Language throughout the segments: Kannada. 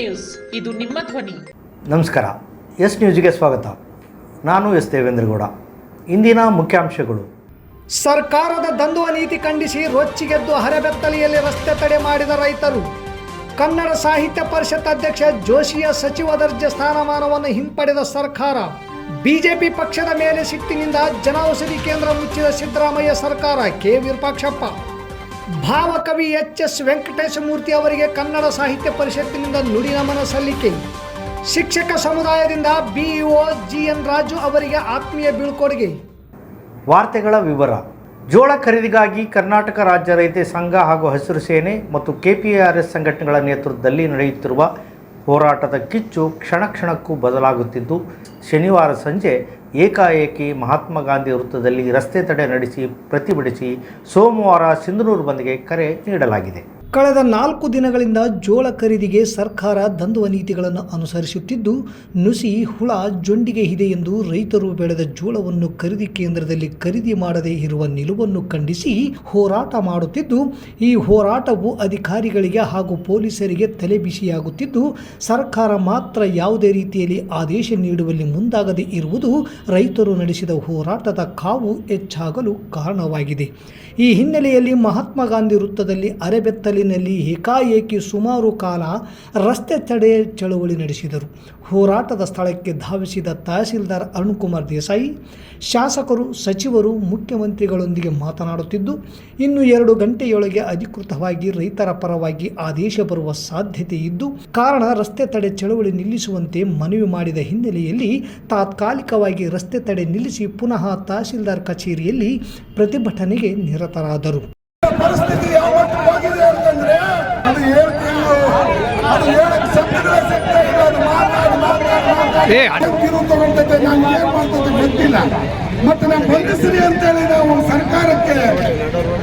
ನ್ಯೂಸ್. ಇದು ನಿಮ್ಮ ಧ್ವನಿ. ನಮಸ್ಕಾರ. ಎಸ್ ನ್ಯೂಸ್ಗೆ ಸ್ವಾಗತ. ನಾನು ಎಸ್ ದೇವೇಂದ್ರಗೌಡ. ಇಂದಿನ ಮುಖ್ಯಾಂಶಗಳು. ಸರ್ಕಾರದ ದಂದುವ ನೀತಿ ಖಂಡಿಸಿ ರೊಚ್ಚಿಗೆದ್ದು ಹರೆಬೆತ್ತಲೆಯಲ್ಲಿ ರಸ್ತೆ ತಡೆ ಮಾಡಿದ ರೈತರು. ಕನ್ನಡ ಸಾಹಿತ್ಯ ಪರಿಷತ್ ಅಧ್ಯಕ್ಷ ಜೋಶಿಯ ಸಚಿವ ದರ್ಜೆ ಸ್ಥಾನಮಾನವನ್ನು ಹಿಂಪಡೆದ ಸರ್ಕಾರ. ಬಿಜೆಪಿ ಪಕ್ಷದ ಮೇಲೆ ಸಿಟ್ಟಿನಿಂದ ಜನೌಷಧಿ ಕೇಂದ್ರ ಮುಚ್ಚಿದ ಸಿದ್ದರಾಮಯ್ಯ ಸರ್ಕಾರ. ಕೆ. ವಿರೂಪಾಕ್ಷಪ್ಪ. ಭಾವಕವಿ ಎಚ್ ಎಸ್ ವೆಂಕಟೇಶ ಮೂರ್ತಿ ಅವರಿಗೆ ಕನ್ನಡ ಸಾಹಿತ್ಯ ಪರಿಷತ್ತಿನಿಂದ ನುಡಿ ನಮನ ಸಲ್ಲಿಕೆ. ಶಿಕ್ಷಕ ಸಮುದಾಯದಿಂದ ಬಿಇಒ ಜಿ ಎನ್ ರಾಜು ಅವರಿಗೆ ಆತ್ಮೀಯ ಬೀಳ್ಕೊಡುಗೆ. ವಾರ್ತೆಗಳ ವಿವರ. ಜೋಳ ಖರೀದಿಗಾಗಿ ಕರ್ನಾಟಕ ರಾಜ್ಯ ರೈತ ಸಂಘ ಹಾಗೂ ಹಸಿರು ಸೇನೆ ಮತ್ತು ಕೆಪಿಆರ್ಎಸ್ ಸಂಘಟನೆಗಳ ನೇತೃತ್ವದಲ್ಲಿ ನಡೆಯುತ್ತಿರುವ ಹೋರಾಟದ ಕಿಚ್ಚು ಕ್ಷಣ ಕ್ಷಣಕ್ಕೂ ಬದಲಾಗುತ್ತಿದ್ದು, ಶನಿವಾರ ಸಂಜೆ ಏಕಾಏಕಿ ಮಹಾತ್ಮ ಗಾಂಧಿ ವೃತ್ತದಲ್ಲಿ ರಸ್ತೆ ತಡೆ ನಡೆಸಿ ಪ್ರತಿಭಟಿಸಿ ಸೋಮವಾರ ಸಿಂಧನೂರು ಬಂದ್ಗೆ ಕರೆ ನೀಡಲಾಗಿದೆ. ಕಳೆದ ನಾಲ್ಕು ದಿನಗಳಿಂದ ಜೋಳ ಖರೀದಿಗೆ ಸರ್ಕಾರ ದಂದುವ ನೀತಿಗಳನ್ನು ಅನುಸರಿಸುತ್ತಿದ್ದು, ನುಸಿ ಹುಳ ಜೊಂಡಿಗೆ ಇದೆ ಎಂದು ರೈತರು ಬೆಳೆದ ಜೋಳವನ್ನು ಖರೀದಿ ಕೇಂದ್ರದಲ್ಲಿ ಖರೀದಿ ಮಾಡದೇ ಇರುವ ನಿಲುವನ್ನು ಖಂಡಿಸಿ ಹೋರಾಟ ಮಾಡುತ್ತಿದ್ದು, ಈ ಹೋರಾಟವು ಅಧಿಕಾರಿಗಳಿಗೆ ಹಾಗೂ ಪೊಲೀಸರಿಗೆ ತಲೆಬಿಸಿಯಾಗುತ್ತಿದ್ದು, ಸರ್ಕಾರ ಮಾತ್ರ ಯಾವುದೇ ರೀತಿಯಲ್ಲಿ ಆದೇಶ ನೀಡುವಲ್ಲಿ ಮುಂದಾಗದೇ ಇರುವುದು ರೈತರು ನಡೆಸಿದ ಹೋರಾಟದ ಕಾವು ಹೆಚ್ಚಾಗಲು ಕಾರಣವಾಗಿದೆ. ಈ ಹಿನ್ನೆಲೆಯಲ್ಲಿ ಮಹಾತ್ಮ ಗಾಂಧಿ ವೃತ್ತದಲ್ಲಿ ಅರೆಬೆತ್ತಲಿನಲ್ಲಿ ಏಕಾಏಕಿ ಸುಮಾರು ಕಾಲ ರಸ್ತೆ ತಡೆ ಚಳವಳಿ ನಡೆಸಿದರು. ಹೋರಾಟದ ಸ್ಥಳಕ್ಕೆ ಧಾವಿಸಿದ ತಹಸೀಲ್ದಾರ್ ಅರುಣ್ ಕುಮಾರ್ ದೇಸಾಯಿ, ಶಾಸಕರು, ಸಚಿವರು, ಮುಖ್ಯಮಂತ್ರಿಗಳೊಂದಿಗೆ ಮಾತನಾಡುತ್ತಿದ್ದು, ಇನ್ನು ಎರಡು ಗಂಟೆಯೊಳಗೆ ಅಧಿಕೃತವಾಗಿ ರೈತರ ಪರವಾಗಿ ಆದೇಶ ಬರುವ ಸಾಧ್ಯತೆ ಇದ್ದು, ಕಾರಣ ರಸ್ತೆ ತಡೆ ಚಳವಳಿ ನಿಲ್ಲಿಸುವಂತೆ ಮನವಿ ಮಾಡಿದ ಹಿನ್ನೆಲೆಯಲ್ಲಿ ತಾತ್ಕಾಲಿಕವಾಗಿ ರಸ್ತೆ ತಡೆ ನಿಲ್ಲಿಸಿ ಪುನಃ ತಹಸೀಲ್ದಾರ್ ಕಚೇರಿಯಲ್ಲಿ ಪ್ರತಿಭಟನೆಗೆ ನಿರತರಾದರು ಪರಿಸ್ಥಿತಿ ಯಾವ ಮಟ್ಟವಾಗಿದೆ ಅಂತಂದ್ರೆ ಅದು ಹೇಳ್ತಿಲ್ಲ ಅದು ಹೇಳಕ್ಕೆ ಶಬ್ದಗಳೇ ಸಿಗ್ತಾ ಇಲ್ಲ ಅದು ಮಾತಾಡಿ ಮಾತಾಡಿ ಮಾತಾಡಿ. ತಿರುವು ತಗೊಂಡೈತೆ ನಾನು ಏನ್ ಮಾಡ್ತದೆ ಗೊತ್ತಿಲ್ಲ. ಮತ್ತೆ ನಾವು ಬಂಧಿಸ್ರಿ ಅಂತೇಳಿ ನಾವು ಸರ್ಕಾರಕ್ಕೆ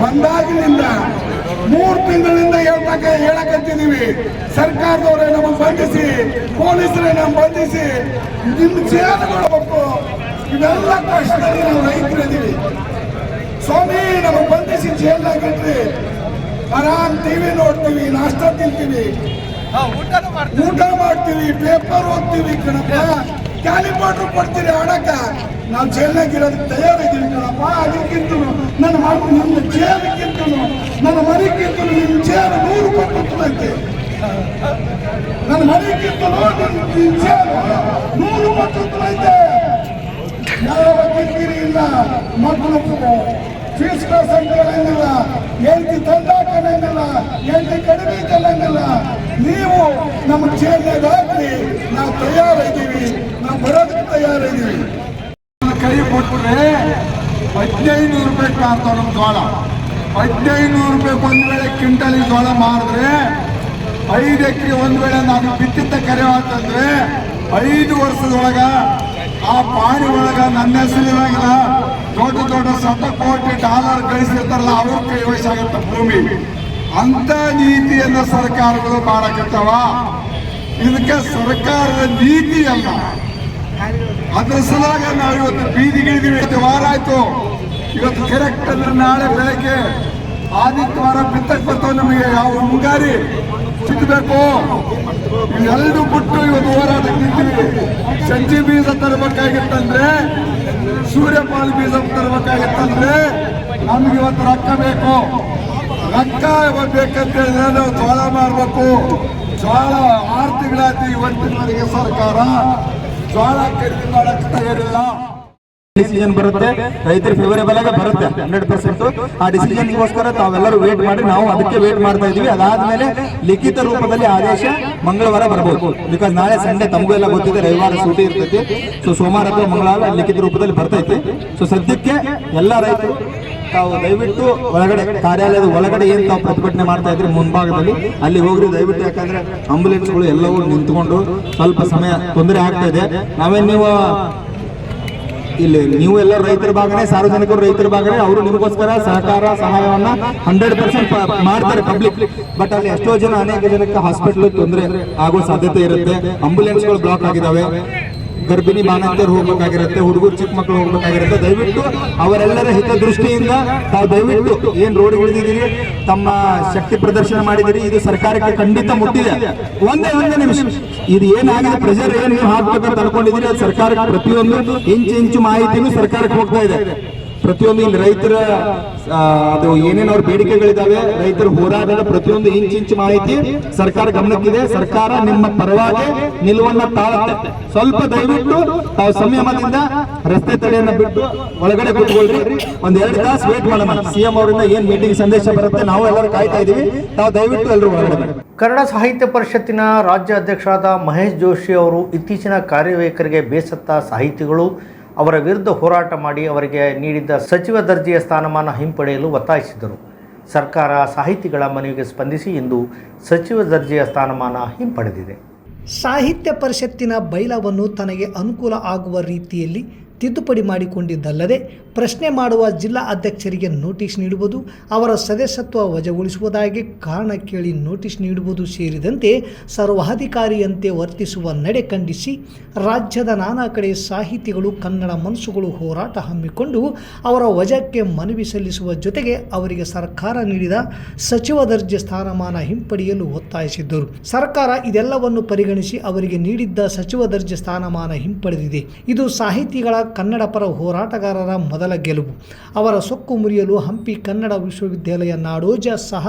ಬಂದಾಗಿನಿಂದ ಮೂರು ತಿಂಗಳಿಂದ ಹೇಳ್ತಕ್ಕ ಹೇಳಕತ್ತಿದೀವಿ. ಸರ್ಕಾರದವರೇ ನಮ್ಮ ಬಂಧಿಸಿ ಪೊಲೀಸರೇ ನಮ್ಮ ಬಂಧಿಸಿ ನಿಮ್ ಜೇಲುಗಳು ಇವೆಲ್ಲ ಕಷ್ಟದಲ್ಲಿ ನಾವು ರೈತರಿದ್ದೀವಿ. ಸ್ವಾಮಿ ನಮಗೆ ಬಂಧಿಸಿ ಜೈಲ್ನಾಗಿಟ್ರಿ ಆರಾಮ್ ಟಿವಿ ನೋಡ್ತೀವಿ ನಾಷ್ಟ ತಿಂತೀವಿ. ಊಟ ಮಾಡ್ತೀವಿ ಪೇಪರ್ ಓದ್ತೀವಿ ಕಣಪ್ಪ. ಕ್ಯಾಲಿಪೋಟ್ರ್ ಕೊಡ್ತೀರಿ ಆಡಕ. ನಾವು ಜೈಲ್ನಾಗ ಇರೋದಕ್ಕೆ ತಯಾರಿದ್ದೀವಿ ಕಣಪ್ಪ. ಅದಕ್ಕಿಂತ ನನ್ನ ಮಗ ನನ್ನ ಜೈಲಿಗಿಂತ ನನ್ನ ಮನೆಗಿಂತ ನಿಮ್ಮ ಜೈಲು ನೂರು ರೂಪಾಯಿ ನನ್ನ ಮನೆಗಿಂತ ನಿಮ್ಮ ಜೈಲು ನೂರು ರೂಪಾಯಿ ಯಾವ ಕಿರಿಕಿರಿ ಇಲ್ಲ ಮಕ್ಕಳು ಫೀಸ್ ಕ್ಲಾಸ್ ಅಂತಲ್ಲ ಹೆಂಡತಿ ತಂದಾಕನಂಗಿಲ್ಲ ಹೆಂಡತಿ ಕಡಿಮೆ ಚೆಲ್ಲಂಗಿಲ್ಲ ನೀವು ನಮ್ಮ ಹಾಕಿ ನಾವು ತಯಾರಿದ್ದೀವಿ ನಾವು ಬರೋದಕ್ಕೆ ತಯಾರಿದ್ದೀವಿ ಕೈ ಕೊಟ್ಬಿಟ್ರೆ ಹದಿನೈದು ರೂಪಾಯಿ ಕಾಡ್ತಾವ ನಮ್ಮ ಜೋಳ ಹದಿನೈದು ರೂಪಾಯಿ ಒಂದ್ ವೇಳೆ ಕ್ವಿಂಟಲ್ ಜೋಳ ಮಾಡಿದ್ರೆ ಐದು ಎಕರೆ ಒಂದ್ ವೇಳೆ ನಾನು ಬಿತ್ತಿದ್ದ ಕರೆ ಅಂತಂದ್ರೆ ಐದು ವರ್ಷದೊಳಗ ಆ ಪಾಣಿ ಒಳಗ ನನ್ನ ಹೆಸರಿನಾಗಿಲ್ಲ ದೊಡ್ಡ ದೊಡ್ಡ ಶತಕೋಟಿ ಡಾಲರ್ ಗಳಿಸಿರ್ತಾರಲ್ಲ, ಅವ್ರ ಕೈ ವಯಸ್ಸಾಗತ್ತ ಭೂಮಿ. ಅಂತ ನೀತಿಯನ್ನ ಸರ್ಕಾರಗಳು ಮಾಡಕತ್ತವ. ಇದಕ್ಕೆ ಸರ್ಕಾರದ ನೀತಿ ಅಲ್ಲ. ಅದ್ರ ಸಲಾಗ ನಾವು ಇವತ್ತು ಬೀದಿಗಿಳಿದೀವಿ. ಇವತ್ತು ವಾರ ಆಯ್ತು. ಇವತ್ತು ಕರೆಕ್ಟ್ ಅಂದ್ರೆ ನಾಳೆ ಬೆಳಗ್ಗೆ ಆದಿತ್ಯವಾರ ಬಿತ್ತಕ್ಕೆ ಬರ್ತಾವ ನಮಗೆ ಯಾವ ಮುಂಗಾರಿ. ಸಿಗಬೇಕು ಇವೆರಡು ಬಿಟ್ಟು ಇವತ್ತು ಹೋರಾಟಕ್ಕೆ ನಿಂತೀವಿ ಸಂಜೆ ಬೀಜ ತರಬೇಕಾಗಿತ್ತಂದ್ರೆ, ಸೂರ್ಯಪಾಲ್ ಬೀಜ ತರಬೇಕಾಗಿತ್ತಂದ್ರೆ ನಮ್ಗೆ ಇವತ್ತು ರೊಕ್ಕ ಬೇಕು. ರೊಕ್ಕ ಬೇಕಂತ ಹೇಳಿದ್ರೆ ನಾವು ಜೋಳ ಮಾಡಬೇಕು ಜೋಳ ಆರು ತಿಂಗಳಾಯ್ತು ಇವತ್ತಿನವರೆಗೆ ಸರ್ಕಾರ. ಜೋಳ ಖರೀದಿ ಮಾಡಕ್ಕೆ ತಯಾರಿಲ್ಲ. ಡಿಸಿಷನ್ ಬರುತ್ತೆ ರೈತರ ಫೇವರೇಬಲ್ ಆಗಿ ಬರುತ್ತೆ ಹಂಡ್ರೆಡ್ ಪರ್ಸೆಂಟ್ ಆ ಡಿಸಿಷನ್ಗೋಸ್ಕರ ತಾವೆಲ್ಲರೂ ವೇಟ್ ಮಾಡಿ, ನಾವು ಅದಕ್ಕೆ ವೇಟ್ ಮಾಡ್ತಾ ಇದೀವಿ ಅದಾದ್ಮೇಲೆ ಲಿಖಿತ ರೂಪದಲ್ಲಿ ಆದೇಶ ಮಂಗಳವಾರ ಬರಬಹುದು ಬಿಕಾಸ್ ನಾಳೆ ಸಂಡೆ ತಮಗೂ ಎಲ್ಲ ಗೊತ್ತಿದೆ, ರವಿವಾರ ಸೂಟಿ ಇರ್ತೈತಿ. ಸೊ ಸೋಮವಾರ ಅಥವಾ ಮಂಗಳವಾರ ಲಿಖಿತ ರೂಪದಲ್ಲಿ ಬರ್ತೈತಿ. ಸೊ ಸದ್ಯಕ್ಕೆ ಎಲ್ಲ ರೈತರು ತಾವು ದಯವಿಟ್ಟು ಒಳಗಡೆ, ಕಾರ್ಯಾಲಯದ ಒಳಗಡೆ ಏನು ತಾವು ಪ್ರತಿಭಟನೆ ಮಾಡ್ತಾ ಇದ್ರಿ ಮುಂಭಾಗದಲ್ಲಿ, ಅಲ್ಲಿ ಹೋಗ್ರಿ. ದಯವಿಟ್ಟು ಯಾಕಂದ್ರೆ ಆಂಬುಲೆನ್ಸ್ಗಳು ಎಲ್ಲವೂ ನಿಂತ್ಕೊಂಡು ಸ್ವಲ್ಪ ಸಮಯ ತೊಂದರೆ ಆಗ್ತಾ ಇದೆ. ನಾವೇನು ನೀವು ಇಲ್ಲಿ ನೀವು ಎಲ್ಲ ರೈತರ ಭಾಗನೆ, ಸಾರ್ವಜನಿಕರು ರೈತರ ಭಾಗನೆ, ಅವರು ನಿಮಗೋಸ್ಕರ ಸಹಕಾರ, ಸಹಾಯವನ್ನ ಹಂಡ್ರೆಡ್ ಪರ್ಸೆಂಟ್ ಮಾಡ್ತಾರೆ ಪಬ್ಲಿಕ್ ಬಟ್ ಅಲ್ಲಿ ಎಷ್ಟೋ ಜನ ಅನೇಕ ಜನಕ್ಕೆ ಹಾಸ್ಪಿಟಲ್ ತೊಂದರೆ ಆಗೋ ಸಾಧ್ಯತೆ ಇರುತ್ತೆ. ಆಂಬುಲೆನ್ಸ್ಗಳು ಬ್ಲಾಕ್ ಆಗಿದಾವೆ. ಗರ್ಭಿಣಿ ಬಾಣಂತಿಯರು ಹೋಗ್ಬೇಕಾಗಿರುತ್ತೆ, ಹುಡುಗರು ಚಿಕ್ಕ ಮಕ್ಕಳು ಹೋಗ್ಬೇಕಾಗಿರುತ್ತೆ. ದಯವಿಟ್ಟು ಅವರೆಲ್ಲರ ಹಿತದೃಷ್ಟಿಯಿಂದ ತಾವು ದಯವಿಟ್ಟು ಏನ್ ರೋಡ್ ಉಳಿದಿದ್ದೀರಿ ತಮ್ಮ ಶಕ್ತಿ ಪ್ರದರ್ಶನ ಮಾಡಿದಿರಿ ಇದು ಸರ್ಕಾರಕ್ಕೆ ಖಂಡಿತ ಮುಟ್ಟಿದೆ. ಒಂದೇ ಒಂದೇ ನಿಮಿಷ. ಇದು ಏನಾಗಿದೆ ಪ್ರೆಷರ್ ಏನು ನೀವು ಹಾಕ್ಬೇಕಂತ ಅನ್ಕೊಂಡಿದ್ದೀರಿ, ಅದು ಸರ್ಕಾರಕ್ಕೆ ಪ್ರತಿಯೊಂದು ಇಂಚು ಇಂಚು ಮಾಹಿತಿನೂ ಸರ್ಕಾರಕ್ಕೆ ಹೋಗ್ತಾ ಇದೆ. ಪ್ರತಿಯೊಂದು ಇಲ್ಲಿ ರೈತರ ಅದು ಏನೇನು ಅವ್ರ ಬೇಡಿಕೆಗಳಿದಾವೆ, ರೈತರ ಹೋರಾಟದ ಪ್ರತಿಯೊಂದು ಇಂಚ್ ಇಂಚ್ ಮಾಹಿತಿ ಸರ್ಕಾರ ಗಮನಕ್ಕಿದೆ. ಸರ್ಕಾರ ನಿಮ್ಮ ಪರವಾಗಿ ನಿಲುವನ್ನ ತಾಳುತ್ತೆ. ಸ್ವಲ್ಪ ದಯವಿಟ್ಟು ತಾವು ಸಂಯಮದಿಂದ ರಸ್ತೆ ತಡೆಯನ್ನ ಬಿಟ್ಟು ಒಳಗಡೆ ಕೂತ್ಕೊಳ್ರಿ. ಒಂದ್ ಎರಡು ತಾಸು ವೇಟ್ ಮಾಡೋಣ. ಸಿಎಂ ಅವರಿಂದ ಏನ್ ಮೀಟಿಂಗ್ ಸಂದೇಶ ಬರುತ್ತೆ ನಾವು ಎಲ್ಲರೂ ಕಾಯ್ತಾ ಇದೀವಿ ತಾವು ದಯವಿಟ್ಟು ಎಲ್ಲರೂ ಒಳಗಡೆ ಕನ್ನಡ ಸಾಹಿತ್ಯ ಪರಿಷತ್ತಿನ ರಾಜ್ಯ ಅಧ್ಯಕ್ಷರಾದ ಮಹೇಶ್ ಜೋಶಿ ಅವರು ಇತ್ತೀಚಿನ ಕಾರ್ಯವೈಖರಿಗೆ ಬೇಸತ್ತ ಸಾಹಿತಿಗಳು. ಅವರ ವಿರುದ್ಧ ಹೋರಾಟ ಮಾಡಿ ಅವರಿಗೆ ನೀಡಿದ್ದ ಸಚಿವ ದರ್ಜೆಯ ಸ್ಥಾನಮಾನ ಹಿಂಪಡೆಯಲು ಒತ್ತಾಯಿಸಿದರು. ಸರ್ಕಾರ ಸಾಹಿತಿಗಳ ಮನವಿಗೆ ಸ್ಪಂದಿಸಿ ಇಂದು ಸಚಿವ ದರ್ಜೆಯ ಸ್ಥಾನಮಾನ ಹಿಂಪಡೆದಿದೆ. ಸಾಹಿತ್ಯ ಪರಿಷತ್ತಿನ ಬೈಲವನ್ನು ತನಗೆ ಅನುಕೂಲ ಆಗುವ ರೀತಿಯಲ್ಲಿ ತಿದ್ದುಪಡಿ ಮಾಡಿಕೊಂಡಿದ್ದಲ್ಲದೆ ಪ್ರಶ್ನೆ ಮಾಡುವ ಜಿಲ್ಲಾ ಅಧ್ಯಕ್ಷರಿಗೆ ನೋಟಿಸ್ ನೀಡುವುದು, ಅವರ ಸದಸ್ಯತ್ವ ವಜಾಗೊಳಿಸುವುದಾಗಿ ಕಾರಣ ಕೇಳಿ ನೋಟಿಸ್ ನೀಡುವುದು ಸೇರಿದಂತೆ ಸರ್ವಾಧಿಕಾರಿಯಂತೆ ವರ್ತಿಸುವ ನಡೆ ಖಂಡಿಸಿ ರಾಜ್ಯದ ನಾನಾ ಕಡೆ ಸಾಹಿತಿಗಳು, ಕನ್ನಡ ಮನಸ್ಸುಗಳು ಹೋರಾಟ ಹಮ್ಮಿಕೊಂಡು ಅವರ ವಜಕ್ಕೆ ಮನವಿ ಸಲ್ಲಿಸುವ ಜೊತೆಗೆ ಅವರಿಗೆ ಸರ್ಕಾರ ನೀಡಿದ ಸಚಿವ ದರ್ಜೆ ಸ್ಥಾನಮಾನ ಹಿಂಪಡೆಯಲು ಒತ್ತಾಯಿಸಿದ್ದರು. ಸರ್ಕಾರ ಇದೆಲ್ಲವನ್ನು ಪರಿಗಣಿಸಿ ಅವರಿಗೆ ನೀಡಿದ್ದ ಸಚಿವ ದರ್ಜೆ ಸ್ಥಾನಮಾನ ಹಿಂಪಡೆದಿದೆ. ಇದು ಸಾಹಿತಿಗಳ ಕನ್ನಡ ಪರ ಹೋರಾಟಗಾರರ ಮೊದಲ ಗೆಲುವು. ಅವರ ಸೊಕ್ಕು ಮುರಿಯಲು ಹಂಪಿ ಕನ್ನಡ ವಿಶ್ವವಿದ್ಯಾಲಯ ನಾಡೋಜ ಸಹ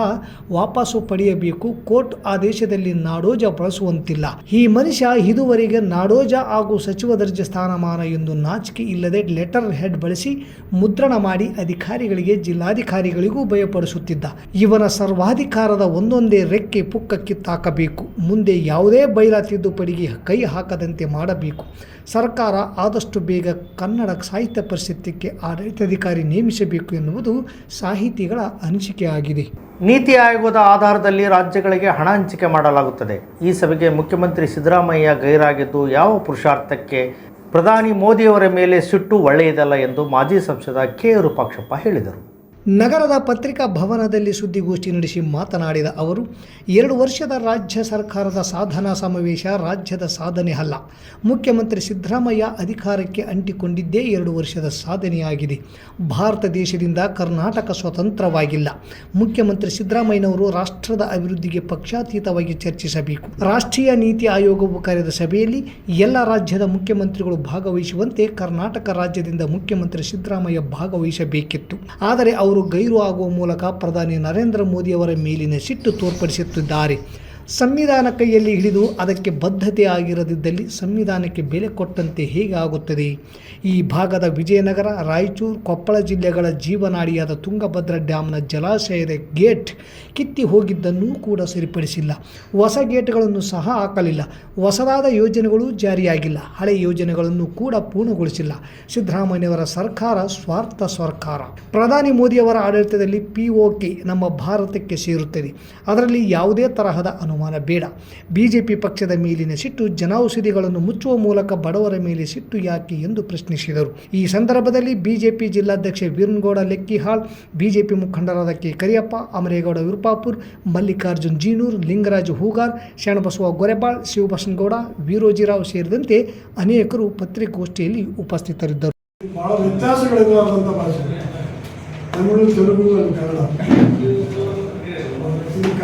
ವಾಪಸು ಪಡೆಯಬೇಕು. ಕೋರ್ಟ್ ಆದೇಶದಲ್ಲಿ ನಾಡೋಜ ಬಳಸುವಂತಿಲ್ಲ. ಈ ಮನುಷ್ಯ ಇದುವರೆಗೆ ನಾಡೋಜ ಹಾಗೂ ಸಚಿವ ದರ್ಜೆ ಸ್ಥಾನಮಾನ ಎಂದು ನಾಚಿಕೆ ಇಲ್ಲದೆ ಲೆಟರ್ ಹೆಡ್ ಬಳಸಿ ಮುದ್ರಣ ಮಾಡಿ ಅಧಿಕಾರಿಗಳಿಗೆ, ಜಿಲ್ಲಾಧಿಕಾರಿಗಳಿಗೂ ಭಯಪಡಿಸುತ್ತಿದ್ದ. ಇವನ ಸರ್ವಾಧಿಕಾರದ ಒಂದೊಂದೇ ರೆಕ್ಕೆ ಪುಕ್ಕ ಕಿತ್ತಾಕಬೇಕು ಮುಂದೆ ಯಾವುದೇ ಬೈಲ ತಿದ್ದುಪಡಿಗೆ ಕೈ ಹಾಕದಂತೆ ಮಾಡಬೇಕು. ಸರ್ಕಾರ ಆದಷ್ಟು ಬೇಗ ಕನ್ನಡ ಸಾಹಿತ್ಯ ಪರಿಷತ್ತಿಗೆ ಆಡಳಿತಾಧಿಕಾರಿ ನೇಮಿಸಬೇಕು ಎನ್ನುವುದು ಸಾಹಿತಿಗಳ ಅನಿಸಿಕೆಯಾಗಿದೆ ನೀತಿ ಆಯೋಗದ ಆಧಾರದಲ್ಲಿ ರಾಜ್ಯಗಳಿಗೆ ಹಣ ಹಂಚಿಕೆ ಮಾಡಲಾಗುತ್ತದೆ. ಈ ಸಭೆಗೆ ಮುಖ್ಯಮಂತ್ರಿ ಸಿದ್ದರಾಮಯ್ಯ ಗೈರಾಗಿದ್ದು ಯಾವ ಪುರುಷಾರ್ಥಕ್ಕೆ? ಪ್ರಧಾನಿ ಮೋದಿಯವರ ಮೇಲೆ ಸಿಟ್ಟು ಒಳ್ಳೆಯದಲ್ಲ ಎಂದು ಮಾಜಿ ಸಂಸದ ಕೆ ವಿರೂಪಾಕ್ಷಪ್ಪ ಹೇಳಿದರು. ನಗರದ ಪತ್ರಿಕಾ ಭವನದಲ್ಲಿ ಸುದ್ದಿಗೋಷ್ಠಿ ನಡೆಸಿ ಮಾತನಾಡಿದ ಅವರು, ಎರಡು ವರ್ಷದ ರಾಜ್ಯ ಸರ್ಕಾರದ ಸಾಧನಾ ಸಮಾವೇಶ ರಾಜ್ಯದ ಸಾಧನೆ ಅಲ್ಲ. ಮುಖ್ಯಮಂತ್ರಿ ಸಿದ್ದರಾಮಯ್ಯ ಅಧಿಕಾರಕ್ಕೆ ಅಂಟಿಕೊಂಡಿದ್ದೇ ಎರಡು ವರ್ಷದ ಸಾಧನೆಯಾಗಿದೆ. ಭಾರತ ದೇಶದಿಂದ ಕರ್ನಾಟಕ ಸ್ವತಂತ್ರವಾಗಿಲ್ಲ. ಮುಖ್ಯಮಂತ್ರಿ ಸಿದ್ದರಾಮಯ್ಯನವರು ರಾಷ್ಟ್ರದ ಅಭಿವೃದ್ಧಿಗೆ ಪಕ್ಷಾತೀತವಾಗಿ ಚರ್ಚಿಸಬೇಕು. ರಾಷ್ಟ್ರೀಯ ನೀತಿ ಆಯೋಗವು ಕರೆದ ಸಭೆಯಲ್ಲಿ ಎಲ್ಲ ರಾಜ್ಯದ ಮುಖ್ಯಮಂತ್ರಿಗಳು ಭಾಗವಹಿಸುವಂತೆ ಕರ್ನಾಟಕ ರಾಜ್ಯದಿಂದ ಮುಖ್ಯಮಂತ್ರಿ ಸಿದ್ದರಾಮಯ್ಯ ಭಾಗವಹಿಸಬೇಕಿತ್ತು. ಆದರೆ ಅವರು ಗೈರು ಆಗುವ ಮೂಲಕ ಪ್ರಧಾನಿ ನರೇಂದ್ರ ಮೋದಿಯವರ ಮೇಲಿನ ಸಿಟ್ಟು ತೋರ್ಪಡಿಸುತ್ತಿದ್ದಾರೆ. ಸಂವಿಧಾನ ಕೈಯಲ್ಲಿ ಹಿಡಿದು ಅದಕ್ಕೆ ಬದ್ಧತೆ ಆಗಿರದಿದ್ದಲ್ಲಿ ಸಂವಿಧಾನಕ್ಕೆ ಬೆಲೆ ಕೊಟ್ಟಂತೆ ಹೇಗೆ ಆಗುತ್ತದೆ ಈ ಭಾಗದ ವಿಜಯನಗರ, ರಾಯಚೂರು, ಕೊಪ್ಪಳ ಜಿಲ್ಲೆಗಳ ಜೀವನಾಡಿಯಾದ ತುಂಗಭದ್ರಾ ಡ್ಯಾಮ್ನ ಜಲಾಶಯದ ಗೇಟ್ ಕಿತ್ತಿ ಹೋಗಿದ್ದನ್ನೂ ಕೂಡ ಸರಿಪಡಿಸಿಲ್ಲ. ಹೊಸ ಗೇಟ್ಗಳನ್ನು ಸಹ ಹಾಕಲಿಲ್ಲ. ಹೊಸದಾದ ಯೋಜನೆಗಳು ಜಾರಿಯಾಗಿಲ್ಲ. ಹಳೆ ಯೋಜನೆಗಳನ್ನು ಕೂಡ ಪೂರ್ಣಗೊಳಿಸಿಲ್ಲ. ಸಿದ್ದರಾಮಯ್ಯವರ ಸರ್ಕಾರ ಸ್ವಾರ್ಥ ಸರ್ಕಾರ. ಪ್ರಧಾನಿ ಮೋದಿಯವರ ಆಡಳಿತದಲ್ಲಿ ಪಿ ಕೆ ನಮ್ಮ ಭಾರತಕ್ಕೆ ಸೇರುತ್ತದೆ. ಅದರಲ್ಲಿ ಯಾವುದೇ ತರಹದ ಅನುಮಾನ ಬೇಡ. ಬಿಜೆಪಿ ಪಕ್ಷದ ಮೇಲಿನ ಸಿಟ್ಟು ಜನೌಷಧಿಗಳನ್ನು ಮುಚ್ಚುವ ಮೂಲಕ ಬಡವರ ಮೇಲೆ ಸಿಟ್ಟು ಯಾಕೆ ಎಂದು ಪ್ರಶ್ನಿಸಿದರು. ಈ ಸಂದರ್ಭದಲ್ಲಿ ಬಿಜೆಪಿ ಜಿಲ್ಲಾಧ್ಯಕ್ಷ ವೀರನ್ಗೌಡ ಲೆಕ್ಕಿಹಾಳ್, ಬಿಜೆಪಿ ಮುಖಂಡರಾದ ಕೆ ಕರಿಯಪ್ಪ, ಅಮರೇಗೌಡ ವಿರುಪಾಪುರ್, ಮಲ್ಲಿಕಾರ್ಜುನ್ ಜೀನೂರ್, ಲಿಂಗರಾಜು ಹೂಗಾರ್, ಶರಣಬಸವ ಗೊರೆಬಾಳ್ ಶಿವಬಸನಗೌಡ ವೀರೋಜಿರಾವ್ ಸೇರಿದಂತೆ ಅನೇಕರು ಪತ್ರಿಕಾಗೋಷ್ಠಿಯಲ್ಲಿ ಉಪಸ್ಥಿತರಿದ್ದರು. ಬಹಳ ವ್ಯತ್ಯಾಸಗಳಿರಲಾರ್ದಂಥ ಭಾಷೆ. ತಮಿಳು ತೆಲುಗು ಕನ್ನಡ.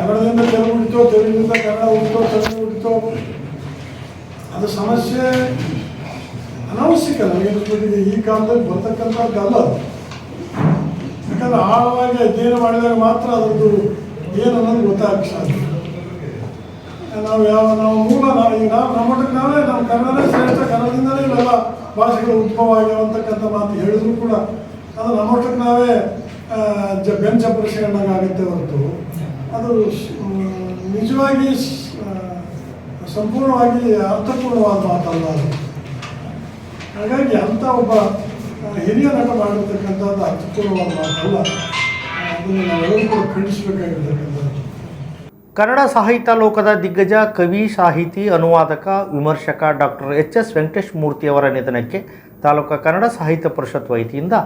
ಕನ್ನಡದಿಂದ ತೆಲುಗು ಉಳಿತೋ ತೆಲುಗಿನಿಂದ ಕನ್ನಡ ಉಳಿತೋ ತೆಲುಗು ಉಳಿತೋ. ಅದು ಸಮಸ್ಯೆ ಅನವಶ್ಯಕ ನನಗೆ ಈ ಕಾಲದಲ್ಲಿ ಬರ್ತಕ್ಕಂಥದ್ದಲ್ಲ ಯಾಕಂದ್ರೆ ಆಳವಾಗಿ ಅಧ್ಯಯನ ಮಾಡಿದಾಗ ಮಾತ್ರ ಅದರದ್ದು ಏನು ಅನ್ನೋದು ಗೊತ್ತಾಗ ಸಾಧ್ಯ. ನಾವು ಯಾವ, ನಾವು ಮೂಲ, ನಾವು ಈಗ ನಾವು ನಮ್ಮ ಮಟ್ಟಕ್ಕೆ ನಾವೇ ನಮ್ಮ ಕನ್ನಡನೇ ಶ್ರೇಷ್ಠ, ಕನ್ನಡದಿಂದಲೇ ಇವೆಲ್ಲ ಭಾಷೆಗಳು ಉದ್ಭವ ಆಗಿವೆ ಅಂತಕ್ಕಂಥ ಮಾತು ಹೇಳಿದ್ರು ಕೂಡ ಅದು ನಮ್ಮ ಮಟ್ಟಕ್ಕೆ ನಾವೇ ಬೆಂಚ ಜ ಬೆನ್ ಚಪ್ಪರಿಸ್ಕೊಂಡಾಗ ಆಗುತ್ತೆ ಹೊರತು. ಅದು ನಿಜವಾಗಿ ಸಂಪೂರ್ಣವಾಗಿ ಅರ್ಥಪೂರ್ಣವಾದ ಮಾತಲ್ಲ ಅದು. ಹಾಗಾಗಿ ಅಂಥ ಒಬ್ಬ ಹಿರಿಯ ನಟ ಮಾಡಿರ್ತಕ್ಕಂಥದ್ದು ಅರ್ಥಪೂರ್ಣವಾದ ಮಾತಲ್ಲ ಅದನ್ನು ನಾವೆಲ್ಲರೂ ಕೂಡ ಖಂಡಿಸಬೇಕಾಗಿರ್ತಕ್ಕಂಥದ್ದು. ಕನ್ನಡ ಸಾಹಿತ್ಯ ಲೋಕದ ದಿಗ್ಗಜ ಕವಿ, ಸಾಹಿತಿ, ಅನುವಾದಕ, ವಿಮರ್ಶಕ ಡಾಕ್ಟರ್ ಎಚ್ ಎಸ್ ವೆಂಕಟೇಶ್ ಮೂರ್ತಿಯವರ ನಿಧನಕ್ಕೆ ತಾಲೂಕು ಕನ್ನಡ ಸಾಹಿತ್ಯ ಪರಿಷತ್ ವತಿಯಿಂದ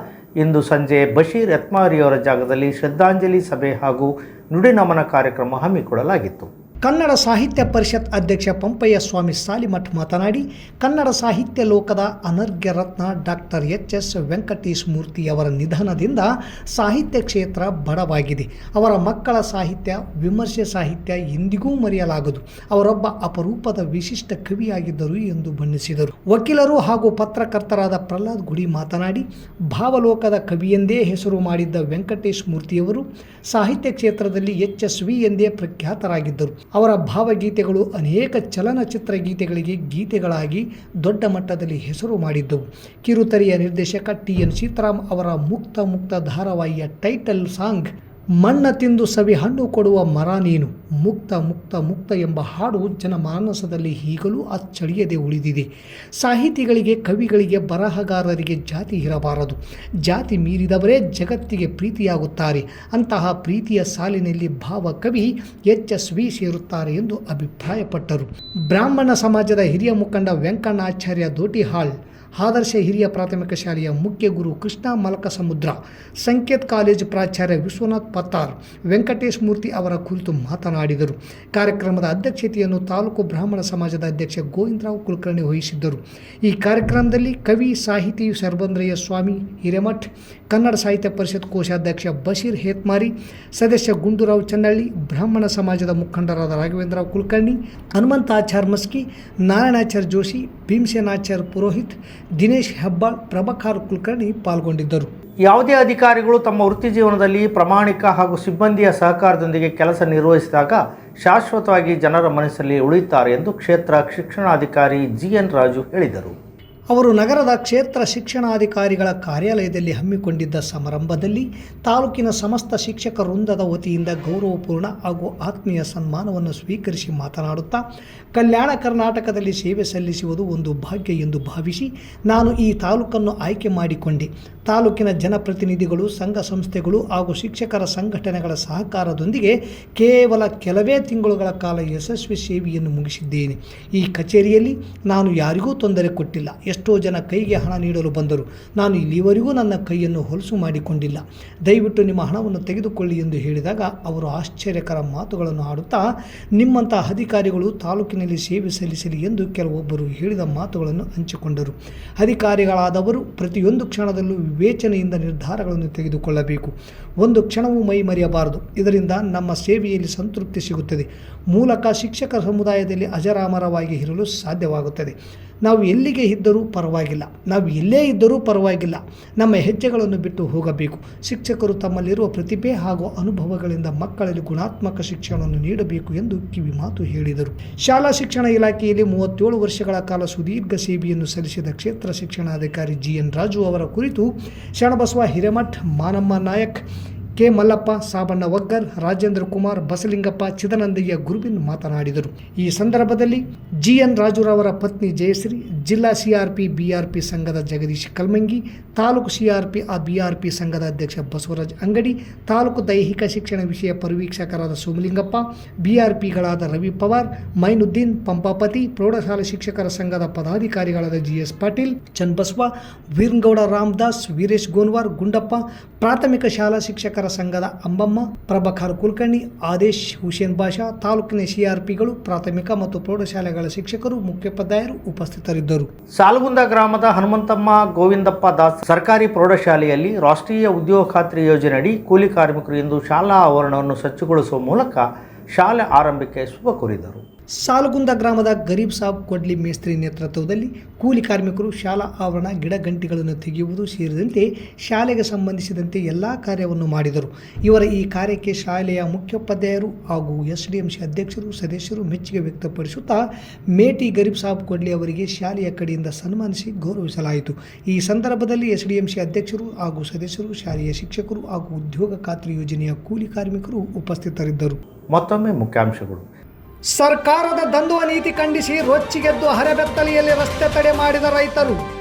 ಇಂದು ಸಂಜೆ ಬಶೀರ್ ಯತ್ಮಾರಿಯವರ ಜಾಗದಲ್ಲಿ ಶ್ರದ್ಧಾಂಜಲಿ ಸಭೆ ಹಾಗೂ ನುಡಿನಮನ ಕಾರ್ಯಕ್ರಮ ಹಮ್ಮಿಕೊಳ್ಳಲಾಗಿತ್ತು. ಕನ್ನಡ ಸಾಹಿತ್ಯ ಪರಿಷತ್ ಅಧ್ಯಕ್ಷ ಪಂಪಯ್ಯ ಸ್ವಾಮಿ ಸಾಲಿಮಠ್ ಮಾತನಾಡಿ, ಕನ್ನಡ ಸಾಹಿತ್ಯ ಲೋಕದ ಅನರ್ಘ್ಯ ರತ್ನ doctor H S Venkatesh Murthy ಅವರ ನಿಧನದಿಂದ ಸಾಹಿತ್ಯ ಕ್ಷೇತ್ರ ಬಡವಾಗಿದೆ. ಅವರ ಮಕ್ಕಳ ಸಾಹಿತ್ಯ, ವಿಮರ್ಶೆ ಸಾಹಿತ್ಯ ಎಂದಿಗೂ ಮರೆಯಲಾಗದು. ಅವರೊಬ್ಬ ಅಪರೂಪದ ವಿಶಿಷ್ಟ ಕವಿಯಾಗಿದ್ದರು ಎಂದು ಬಣ್ಣಿಸಿದರು. ವಕೀಲರು ಹಾಗೂ ಪತ್ರಕರ್ತರಾದ ಪ್ರಹ್ಲಾದ್ ಗುಡಿ ಮಾತನಾಡಿ, ಭಾವಲೋಕದ ಕವಿಯೆಂದೇ ಹೆಸರು ಮಾಡಿದ್ದ ವೆಂಕಟೇಶ್ ಮೂರ್ತಿಯವರು ಸಾಹಿತ್ಯ ಕ್ಷೇತ್ರದಲ್ಲಿ ಎಚ್ ಎಸ್ ವಿ ಎಂದೇ ಪ್ರಖ್ಯಾತರಾಗಿದ್ದರು. ಅವರ ಭಾವಗೀತೆಗಳು ಅನೇಕ ಚಲನಚಿತ್ರ ಗೀತೆಗಳಿಗೆ ಗೀತೆಗಳಾಗಿ ದೊಡ್ಡ ಮಟ್ಟದಲ್ಲಿ ಹೆಸರು ಮಾಡಿದ್ದವು. ಕಿರುತೆರೆಯ ನಿರ್ದೇಶಕ ಟಿ ಎನ್ ಸೀತಾರಾಮ್ ಅವರ ಮುಕ್ತ ಮುಕ್ತ ಧಾರಾವಾಹಿಯ ಟೈಟಲ್ ಸಾಂಗ್ ಮಣ್ಣ ತಿಂದು ಸವಿ ಹಣ್ಣು ಕೊಡುವ ಮರ ನೀನು. ಮುಕ್ತ ಮುಕ್ತ ಮುಕ್ತ ಎಂಬ ಹಾಡು ಜನಮಾನಸದಲ್ಲಿ ಈಗಲೂ ಅಚ್ಚಳಿಯದೆ ಉಳಿದಿದೆ. ಸಾಹಿತಿಗಳಿಗೆ, ಕವಿಗಳಿಗೆ, ಬರಹಗಾರರಿಗೆ ಜಾತಿ ಇರಬಾರದು. ಜಾತಿ ಮೀರಿದವರೇ ಜಗತ್ತಿಗೆ ಪ್ರೀತಿಯಾಗುತ್ತಾರೆ. ಅಂತಹ ಪ್ರೀತಿಯ ಸಾಲಿನಲ್ಲಿ ಭಾವ ಕವಿ ಎಚ್ ಎಸ್ ವಿ ಸೇರುತ್ತಾರೆ ಎಂದು ಅಭಿಪ್ರಾಯಪಟ್ಟರು. ಬ್ರಾಹ್ಮಣ ಸಮಾಜದ ಹಿರಿಯ ಮುಖಂಡ ವೆಂಕಣ್ಣಾಚಾರ್ಯ ದೋಟಿಹಾಳ್ ಆದರ್ಶ ಹಿರಿಯ ಪ್ರಾಥಮಿಕ ಶಾಲೆಯ ಮುಖ್ಯ ಗುರು ಕೃಷ್ಣ ಮಲಕಸಮುದ್ರ, ಸಂಕೇತ್ ಕಾಲೇಜು ಪ್ರಾಚಾರ್ಯ ವಿಶ್ವನಾಥ್ ಪತ್ತಾರ್, ವೆಂಕಟೇಶ್ ಮೂರ್ತಿ ಅವರ ಕುರಿತು ಮಾತನಾಡಿದರು. ಕಾರ್ಯಕ್ರಮದ ಅಧ್ಯಕ್ಷತೆಯನ್ನು ತಾಲೂಕು ಬ್ರಾಹ್ಮಣ ಸಮಾಜದ ಅಧ್ಯಕ್ಷ ಗೋವಿಂದರಾವ್ ಕುಲಕರ್ಣಿ ವಹಿಸಿದ್ದರು. ಈ ಕಾರ್ಯಕ್ರಮದಲ್ಲಿ ಕವಿ ಸಾಹಿತಿ ಸರ್ಬಂದ್ರಯ್ಯ ಸ್ವಾಮಿ ಹಿರೇಮಠ್, ಕನ್ನಡ ಸಾಹಿತ್ಯ ಪರಿಷತ್ ಕೋಶಾಧ್ಯಕ್ಷ ಬಶೀರ್ ಹೇತ್ಮಾರಿ, ಸದಸ್ಯ ಗುಂಡೂರಾವ್ ಚನ್ನಳ್ಳಿ, ಬ್ರಾಹ್ಮಣ ಸಮಾಜದ ಮುಖಂಡರಾದ ರಾಘವೇಂದ್ರರಾವ್ ಕುಲಕರ್ಣಿ, ಹನುಮಂತಾಚಾರ್ ಮಸ್ಕಿ, ನಾರಾಯಣಾಚಾರ್ ಜೋಶಿ, ಭೀಮಸೇನಾಚಾರ್ ಪುರೋಹಿತ್ ದಿನೇಶ್ ಹೆಬ್ಬಾಳ್ ಪ್ರಭಾಕರ್ ಕುಲಕರ್ಣಿ ಪಾಲ್ಗೊಂಡಿದ್ದರು. ಯಾವುದೇ ಅಧಿಕಾರಿಗಳು ತಮ್ಮ ವೃತ್ತಿ ಜೀವನದಲ್ಲಿ ಪ್ರಾಮಾಣಿಕ ಹಾಗೂ ಸಿಬ್ಬಂದಿಯ ಸಹಕಾರದೊಂದಿಗೆ ಕೆಲಸ ನಿರ್ವಹಿಸಿದಾಗ ಶಾಶ್ವತವಾಗಿ ಜನರ ಮನಸ್ಸಲ್ಲಿ ಉಳಿಯುತ್ತಾರೆ ಎಂದು ಕ್ಷೇತ್ರ ಶಿಕ್ಷಣಾಧಿಕಾರಿ ಜಿ ಎನ್ ರಾಜು ಹೇಳಿದರು. ಅವರು ನಗರದ ಕ್ಷೇತ್ರ ಶಿಕ್ಷಣಾಧಿಕಾರಿಗಳ ಕಾರ್ಯಾಲಯದಲ್ಲಿ ಹಮ್ಮಿಕೊಂಡಿದ್ದ ಸಮಾರಂಭದಲ್ಲಿ ತಾಲೂಕಿನ ಸಮಸ್ತ ಶಿಕ್ಷಕ ವೃಂದದ ವತಿಯಿಂದ ಗೌರವಪೂರ್ಣ ಹಾಗೂ ಆತ್ಮೀಯ ಸನ್ಮಾನವನ್ನು ಸ್ವೀಕರಿಸಿ ಮಾತನಾಡುತ್ತಾ, ಕಲ್ಯಾಣ ಕರ್ನಾಟಕದಲ್ಲಿ ಸೇವೆ ಸಲ್ಲಿಸುವುದು ಒಂದು ಭಾಗ್ಯ ಎಂದು ಭಾವಿಸಿ ನಾನು ಈ ತಾಲೂಕನ್ನು ಆಯ್ಕೆ ಮಾಡಿಕೊಂಡೆ. ತಾಲೂಕಿನ ಜನಪ್ರತಿನಿಧಿಗಳು, ಸಂಘ ಸಂಸ್ಥೆಗಳು ಹಾಗೂ ಶಿಕ್ಷಕರ ಸಂಘಟನೆಗಳ ಸಹಕಾರದೊಂದಿಗೆ ಕೇವಲ ಕೆಲವೇ ತಿಂಗಳುಗಳ ಕಾಲ ಯಶಸ್ವಿ ಸೇವೆಯನ್ನು ಮುಗಿಸಿದ್ದೇನೆ. ಈ ಕಚೇರಿಯಲ್ಲಿ ನಾನು ಯಾರಿಗೂ ತೊಂದರೆ ಕೊಟ್ಟಿಲ್ಲ. ಎಷ್ಟೋ ಜನ ಕೈಗೆ ಹಣ ನೀಡಲು ಬಂದರು. ನಾನು ಇಲ್ಲಿವರೆಗೂ ನನ್ನ ಕೈಯನ್ನು ಹೊಲಸು ಮಾಡಿಕೊಂಡಿಲ್ಲ. ದಯವಿಟ್ಟು ನಿಮ್ಮ ಹಣವನ್ನು ತೆಗೆದುಕೊಳ್ಳಿ ಎಂದು ಹೇಳಿದಾಗ ಅವರು ಆಶ್ಚರ್ಯಕರ ಮಾತುಗಳನ್ನು ಆಡುತ್ತಾ, ನಿಮ್ಮಂತಹ ಅಧಿಕಾರಿಗಳು ತಾಲೂಕಿನಲ್ಲಿ ಸೇವೆ ಸಲ್ಲಿಸಲಿ ಎಂದು ಕೆಲವೊಬ್ಬರು ಹೇಳಿದ ಮಾತುಗಳನ್ನು ಹಂಚಿಕೊಂಡರು. ಅಧಿಕಾರಿಗಳಾದವರು ಪ್ರತಿಯೊಂದು ಕ್ಷಣದಲ್ಲೂ ವಿವೇಚನೆಯಿಂದ ನಿರ್ಧಾರಗಳನ್ನು ತೆಗೆದುಕೊಳ್ಳಬೇಕು. ಒಂದು ಕ್ಷಣವೂ ಮೈ ಮರೆಯಬಾರದು. ಇದರಿಂದ ನಮ್ಮ ಸೇವೆಯಲ್ಲಿ ಸಂತೃಪ್ತಿ ಸಿಗುತ್ತದೆ. ಮೂಲಕ ಶಿಕ್ಷಕ ಸಮುದಾಯದಲ್ಲಿ ಅಜರಾಮರವಾಗಿ ಇರಲು ಸಾಧ್ಯವಾಗುತ್ತದೆ. ನಾವು ಎಲ್ಲಿಗೆ ಇದ್ದರೂ ಪರವಾಗಿಲ್ಲ. ನಾವು ಎಲ್ಲೇ ಇದ್ದರೂ ಪರವಾಗಿಲ್ಲ. ನಮ್ಮ ಹೆಜ್ಜೆಗಳನ್ನು ಬಿಟ್ಟು ಹೋಗಬೇಕು. ಶಿಕ್ಷಕರು ತಮ್ಮಲ್ಲಿರುವ ಪ್ರತಿಭೆ ಹಾಗೂ ಅನುಭವಗಳಿಂದ ಮಕ್ಕಳಲ್ಲಿ ಗುಣಾತ್ಮಕ ಶಿಕ್ಷಣವನ್ನು ನೀಡಬೇಕು ಎಂದು ಕಿವಿ ಮಾತು ಹೇಳಿದರು. ಶಾಲಾ ಶಿಕ್ಷಣ ಇಲಾಖೆಯಲ್ಲಿ ಮೂವತ್ತೇಳು ವರ್ಷಗಳ ಕಾಲ ಸುದೀರ್ಘ ಸೇವೆಯನ್ನು ಸಲ್ಲಿಸಿದ ಕ್ಷೇತ್ರ ಶಿಕ್ಷಣಾಧಿಕಾರಿ ಜಿ ಎನ್ ರಾಜು ಅವರ ಕುರಿತು ಶರಣಬಸವ ಹಿರೇಮಠ್ ಮಾನಮ್ಮ ನಾಯಕ್ ಕೆ ಮಲ್ಲಪ್ಪ ಸಾಬಣ್ಣ ಒಗ್ಗರ್, ರಾಜೇಂದ್ರ ಕುಮಾರ್, ಬಸಲಿಂಗಪ್ಪ ಚಿದನಂದಯ್ಯ ಗುರುಬಿನ್ ಮಾತನಾಡಿದರು. ಈ ಸಂದರ್ಭದಲ್ಲಿ ಜಿ ಎನ್ ರಾಜುರವರ ಪತ್ನಿ ಜಯಶ್ರೀ, ಜಿಲ್ಲಾ ಸಿಆರ್ಪಿ, ಬಿಆರ್ಪಿ ಸಂಘದ ಜಗದೀಶ್ ಕಲ್ಮಂಗಿ, ತಾಲೂಕು ಸಿಆರ್ಪಿ, ಆ ಬಿಆರ್ಪಿ ಸಂಘದ ಅಧ್ಯಕ್ಷ ಬಸವರಾಜ್ ಅಂಗಡಿ, ತಾಲೂಕು ದೈಹಿಕ ಶಿಕ್ಷಣ ವಿಷಯ ಪರಿವೀಕ್ಷಕರಾದ ಸೋಮಲಿಂಗಪ್ಪ, ಬಿಆರ್ಪಿಗಳಾದ ರವಿ ಪವಾರ್, ಮೈನುದ್ದೀನ್ ಪಂಪಾಪತಿ, ಪ್ರೌಢಶಾಲೆ ಶಿಕ್ಷಕರ ಸಂಘದ ಪದಾಧಿಕಾರಿಗಳಾದ ಜಿ ಎಸ್ ಪಾಟೀಲ್ ಚನ್ನಬಸವ ವೀರಗೌಡ ರಾಮದಾಸ್, ವೀರೇಶ್ ಗೋನ್ವಾರ್, ಗುಂಡಪ್ಪ, ಪ್ರಾಥಮಿಕ ಶಾಲಾ ಶಿಕ್ಷಕರ ಸಂಘದ ಅಂಬಮ್ಮ, ಪ್ರಭಾಕರ್ ಕುಲಕರ್ಣಿ, ಆದೇಶ್ ಹುಸೇನ್ ಬಾಷಾ, ತಾಲೂಕಿನ ಸಿಆರ್ಪಿಗಳು, ಪ್ರಾಥಮಿಕ ಮತ್ತು ಪ್ರೌಢಶಾಲೆಗಳ ಶಿಕ್ಷಕರು ಮುಖ್ಯೋಪಾಧ್ಯಾಯರು ಉಪಸ್ಥಿತರಿದ್ದರು. ಸಾಲಗುಂದ ಗ್ರಾಮದ ಹನುಮಂತಮ್ಮ ಗೋವಿಂದಪ್ಪ ದಾಸ್ ಸರ್ಕಾರಿ ಪ್ರೌಢಶಾಲೆಯಲ್ಲಿ ರಾಷ್ಟ್ರೀಯ ಉದ್ಯೋಗ ಖಾತ್ರಿ ಯೋಜನೆಯಡಿ ಕೂಲಿ ಕಾರ್ಮಿಕರು ಎಂದು ಶಾಲಾ ಆವರಣವನ್ನು ಸ್ವಚ್ಛಗೊಳಿಸುವ ಮೂಲಕ ಶಾಲೆ ಆರಂಭಕ್ಕೆ ಶುಭ ಕೋರಿದರು. ಸಾಲಗುಂದ ಗ್ರಾಮದ ಗರೀಬ್ ಸಾಬ್ ಕೊಡ್ಲಿ ಮೇಸ್ತ್ರಿ ನೇತೃತ್ವದಲ್ಲಿ ಕೂಲಿ ಕಾರ್ಮಿಕರು ಶಾಲಾ ಆವರಣ ಗಿಡಗಂಟಿಗಳನ್ನು ತೆಗೆಯುವುದು ಸೇರಿದಂತೆ ಶಾಲೆಗೆ ಸಂಬಂಧಿಸಿದಂತೆ ಎಲ್ಲ ಕಾರ್ಯವನ್ನು ಮಾಡಿದರು. ಇವರ ಈ ಕಾರ್ಯಕ್ಕೆ ಶಾಲೆಯ ಮುಖ್ಯೋಪಾಧ್ಯಾಯರು ಹಾಗೂ ಎಸ್ ಡಿ ಸಿ ಅಧ್ಯಕ್ಷರು, ಸದಸ್ಯರು ಮೆಚ್ಚುಗೆ ವ್ಯಕ್ತಪಡಿಸುತ್ತಾ ಮೇಟಿ ಗರೀಬ್ ಸಾಬ್ ಕೊಡ್ಲಿ ಅವರಿಗೆ ಶಾಲೆಯ ಕಡೆಯಿಂದ ಸನ್ಮಾನಿಸಿ ಗೌರವಿಸಲಾಯಿತು. ಈ ಸಂದರ್ಭದಲ್ಲಿ ಎಸ್ ಡಿ ಸಿ ಅಧ್ಯಕ್ಷರು ಹಾಗೂ ಸದಸ್ಯರು, ಶಾಲೆಯ ಶಿಕ್ಷಕರು ಹಾಗೂ ಉದ್ಯೋಗ ಖಾತ್ರಿ ಯೋಜನೆಯ ಕೂಲಿ ಕಾರ್ಮಿಕರು ಉಪಸ್ಥಿತರಿದ್ದರು. ಮತ್ತೊಮ್ಮೆ ಮುಖ್ಯಾಂಶಗಳು. ಸರ್ಕಾರದ ದಂದುವ ನೀತಿ ಖಂಡಿಸಿ ರೊಚ್ಚಿಗೆದ್ದು ಹರೆಬೆತ್ತಲೆಯಲ್ಲಿ ರಸ್ತೆ ತಡೆ ಮಾಡಿದ ರೈತರು.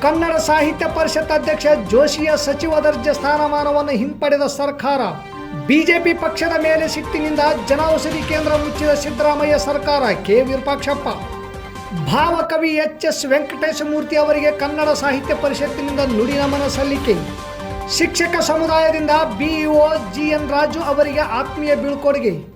ಕನ್ನಡ ಸಾಹಿತ್ಯ ಪರಿಷತ್ ಅಧ್ಯಕ್ಷ ಜೋಶಿಯ ಸಚಿವ ದರ್ಜೆ ಸ್ಥಾನಮಾನವನ್ನು ಹಿಂಪಡೆದ ಸರ್ಕಾರ. ಬಿಜೆಪಿ ಪಕ್ಷದ ಮೇಲೆ ಸಿಟ್ಟಿನಿಂದ ಜನೌಷಧಿ ಕೇಂದ್ರ ಮುಚ್ಚಿದ ಸಿದ್ದರಾಮಯ್ಯ ಸರ್ಕಾರ. ಕೆ. ವಿರೂಪಾಕ್ಷಪ್ಪ. ಭಾವಕವಿ ಎಚ್. ಎಸ್. ವೆಂಕಟೇಶ ಮೂರ್ತಿ ಅವರಿಗೆ ಕನ್ನಡ ಸಾಹಿತ್ಯ ಪರಿಷತ್ತಿನಿಂದ ನುಡಿ ನಮನ ಸಲ್ಲಿಕೆ. ಶಿಕ್ಷಕ ಸಮುದಾಯದಿಂದ ಬಿಇಒ ಜಿ. ಎನ್. ರಾಜು ಅವರಿಗೆ ಆತ್ಮೀಯ ಬೀಳ್ಕೊಡುಗೆ.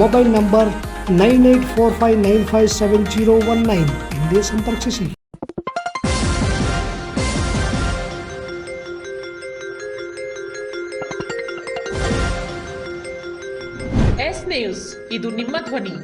Mobile number nine eight four five nine five seven zero one nine. ಹಿಂದೆ ಸಂಪರ್ಕಿಸಿ. ಎಸ್ ನ್ಯೂಸ್, ಇದು ನಿಮ್ಮ ಧ್ವನಿ.